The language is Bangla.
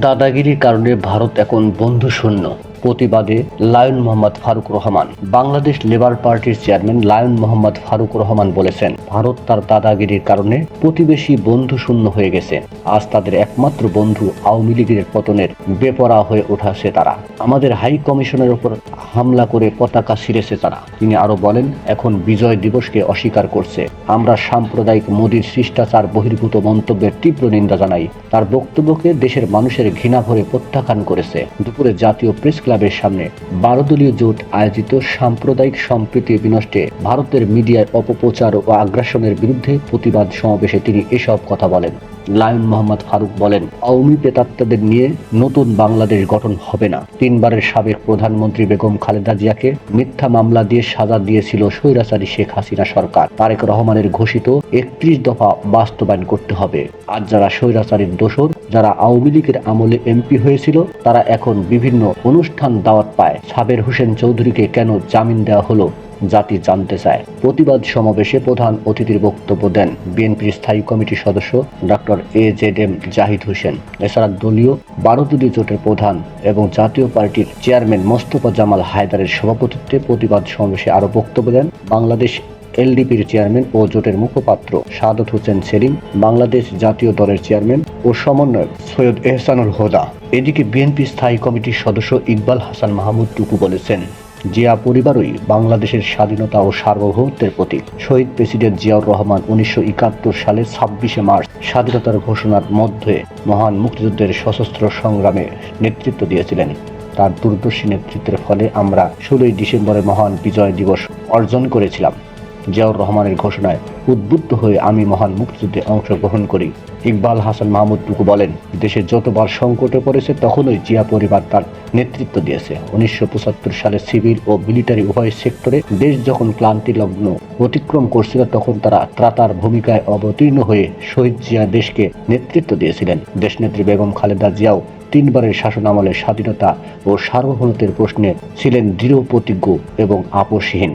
দাদাগিরির কারণে ভারত এখন বন্ধুশূন্য। প্রতিবাদে লায়ন মোহাম্মদ ফারুক রহমান। বাংলাদেশ লেবার পার্টির চেয়ারম্যান লায়ন মোহাম্মদ ফারুক রহমান বলেছেন, ভারত তার দাদাগিরির কারণে প্রতিবেশী বন্ধুশূন্য হয়ে গেছে। আজ তাদের একমাত্র বন্ধু আওয়ামী লীগের পতনের বেপরা হয়ে উঠাছে তারা। আমাদের হাই কমিশনের উপর হামলা করে পতাকা ছিঁড়েছে তারা। তিনি আরও বলেন, এখন বিজয় দিবসকে অস্বীকার করছে। আমরা সাম্প্রদায়িক মোদীর শিষ্টাচার বহির্ভূত মন্তব্যের তীব্র নিন্দা জানাই। তার বক্তব্যকে দেশের মানুষের ঘৃণা ভরে প্রত্যাখ্যান করেছে। দুপুরে জাতীয় প্রেস ক্লাবের সামনে বারো দলীয় জোট আয়োজিত সাম্প্রদায়িক সম্প্রীতি বিনষ্টে ভারতের মিডিয়ায় অপপ্রচার ও আগ্রাসনের বিরুদ্ধে প্রতিবাদ সমাবেশে তিনি এসব কথা বলেন। লায়ন মোহাম্মদ ফারুক বলেন, আওয়ামী প্রেতাত্মাদের নিয়ে নতুন বাংলাদেশ গঠন হবে না। তিনবারের সাবেক প্রধানমন্ত্রী বেগম খালেদা জিয়াকে মিথ্যা মামলা দিয়ে সাজা দিয়েছিল স্বৈরাচারী শেখ হাসিনা সরকার। তারেক রহমানের ঘোষিত একত্রিশ দফা বাস্তবায়ন করতে হবে। আর যারা স্বৈরাচারীর দোষর, যারা আওয়ামী লীগের আমলে এমপি হয়েছিল, তারা এখন বিভিন্ন অনুষ্ঠান দাওয়াত পায়। সাবের হোসেন চৌধুরীকে কেন জামিন দেওয়া হলো, জাতি জানতে চায়। প্রতিবাদ সমাবেশে প্রধান অতিথির বক্তব্য দেন বিএনপির স্থায়ী কমিটির সদস্য doctor A Z M Zahid Hossain. এছাড়া দলীয় বারো দলীয় জোটের প্রধান এবং জাতীয় পার্টির চেয়ারম্যান মোস্তফা জামাল হায়দারের সভাপতিত্বে প্রতিবাদ সমাবেশে আরও বক্তব্য দেন বাংলাদেশ এলডিপির চেয়ারম্যান ও জোটের মুখপাত্র সাদত হোসেন সেলিম, বাংলাদেশ জাতীয় দলের চেয়ারম্যান ও সমন্বয়ক সৈয়দ এহসানুল হোদা। এদিকে বিএনপি স্থায়ী কমিটির সদস্য ইকবাল হাসান মাহমুদ টুকু বলেছেন, জিয়া পরিবারই বাংলাদেশের স্বাধীনতা ও সার্বভৌমত্বের প্রতীক। শহীদ প্রেসিডেন্ট জিয়াউর রহমান উনিশশো একাত্তর সালের ছাব্বিশে মার্চ স্বাধীনতার ঘোষণার মধ্যে মহান মুক্তিযুদ্ধের সশস্ত্র সংগ্রামে নেতৃত্ব দিয়েছিলেন। তার দূরদর্শী নেতৃত্বের ফলে আমরা ষোলোই ডিসেম্বরে মহান বিজয় দিবস অর্জন করেছিলাম। জিয়াউর রহমানের ঘোষণায় উদ্বুদ্ধ হয়ে আমি মহান মুক্তিযুদ্ধে অংশগ্রহণ করি। ইকবাল হাসান মাহমুদ টুকু বলেন, দেশে যতবার সংকটে পড়েছে, তখনই জিয়া পরিবার তার নেতৃত্ব দিয়েছে। উনিশশো পঁচাত্তর সালে সিভিল ও মিলিটারি উভয় সেক্টরে দেশ যখন ক্লান্তি লগ্ন অতিক্রম করছিল, তখন তারা ত্রাতার ভূমিকায় অবতীর্ণ হয়ে শহীদ জিয়া দেশকে নেতৃত্ব দিয়েছিলেন। দেশনেত্রী বেগম খালেদা জিয়াও তিনবারের শাসনামলে স্বাধীনতা ও সার্বভৌমত্বের প্রশ্নে ছিলেন দৃঢ় প্রতিজ্ঞ এবং আপোষহীন।